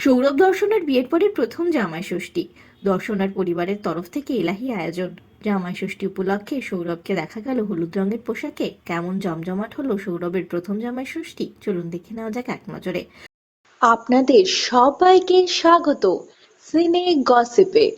সৌরভ দর্শনের বিয়ের পরে প্রথম জামাই ষষ্ঠী। দর্শনার পরিবারের তরফ থেকে এলাহি আয়োজন। জামাই ষষ্ঠী উপলক্ষে সৌরভকে দেখা গেল হলুদ রঙের পোশাকে। কেমন জমজমাট হলো সৌরভের প্রথম জামাই ষষ্ঠী? চলুন দেখে নেওয়া যাক এক নজরে। আপনাদের সবাইকে স্বাগত। সিনে গসিপে।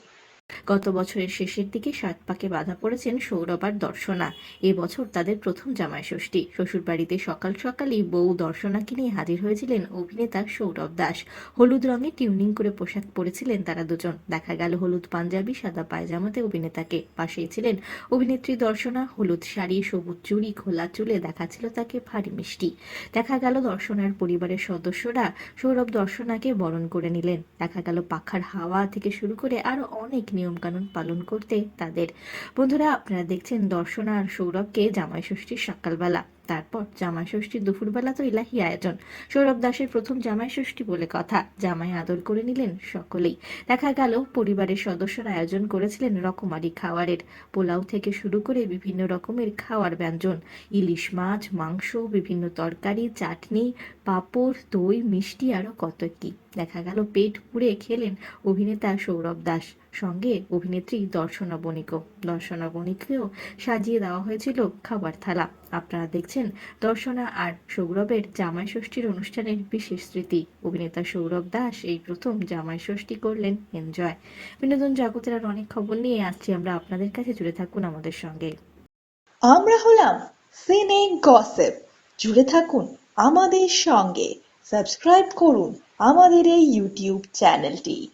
গত বছরের শেষের দিকে সাত পাকে বাধা পড়েছেন সৌরভ আর দর্শনা। এবছর তাদের প্রথম জামাই ষষ্ঠী। শ্বশুরবাড়িতে সকাল সকালই বউ দর্শনাকে নিয়ে হাজির হয়েছিলেন অভিনেতা সৌরভ দাস। হলুদ রঙে টিউনিং করে পোশাক পরেছিলেন তারা দুজন। দেখা গেল হলুদ পাঞ্জাবি, সাদা পায়জামাতে অভিনেতাকে। পাশেই ছিলেন অভিনেত্রী দর্শনা। হলুদ শাড়ি, সবুজ চুড়ি, খোলা চুলে দেখাচ্ছিল তাকে ভারী মিষ্টি। দেখা গেল দর্শনার পরিবারের সদস্যরা সৌরভ দর্শনাকে বরণ করে নিলেন। দেখা গেল পাখার হাওয়া থেকে শুরু করে আরও অনেক নিয়মকানুন পালন করতে তাদের। বন্ধুরা, আপনারা দেখছেন দর্শনা আর সৌরভকে জামাই ষষ্ঠীর সকালবেলা। তারপর জামাই ষষ্ঠীর দুপুরবেলা তো ইলাহি আয়োজন। সৌরভ দাসের প্রথম জামাই ষষ্ঠী বলে কথা। জামাই আদর করে নিলেন সকলেই। দেখা গেল, পরিবারের সদস্যরা আয়োজন করেছিলেন রকমারি খাওয়ারের। পোলাও থেকে শুরু করে বিভিন্ন রকমের খাওয়ার ব্যঞ্জন। ইলিশ মাছ, মাংস, বিভিন্ন তরকারি, চাটনি, পাঁপড়, দই, মিষ্টি আরও কত কি। দেখা গেল, পেট পুড়ে খেলেন অভিনেতা সৌরভ দাস। সঙ্গে অভিনেত্রী দর্শনা বণিকও দর্শনা বণিককেও সাজিয়ে দেওয়া হয়েছিল খাবার থালা। আপনারা দেখছেন দর্শনা আর সৌরভের জামাই ষষ্ঠীর অনুষ্ঠানের বিশেষ স্মৃতি। অভিনেতা সৌরভ দাস এই প্রথম জামাই ষষ্ঠী করলেন এনজয়। বিনোদন জগতের আর অনেক খবর নিয়ে আসছি আমরা। আপনাদের কাছে জুড়ে থাকুন আমাদের সঙ্গে। আমরা হলাম সিনে গসেপ। জুড়ে থাকুন আমাদের সঙ্গে। সাবস্ক্রাইব করুন আমাদের এই ইউটিউব চ্যানেলটি।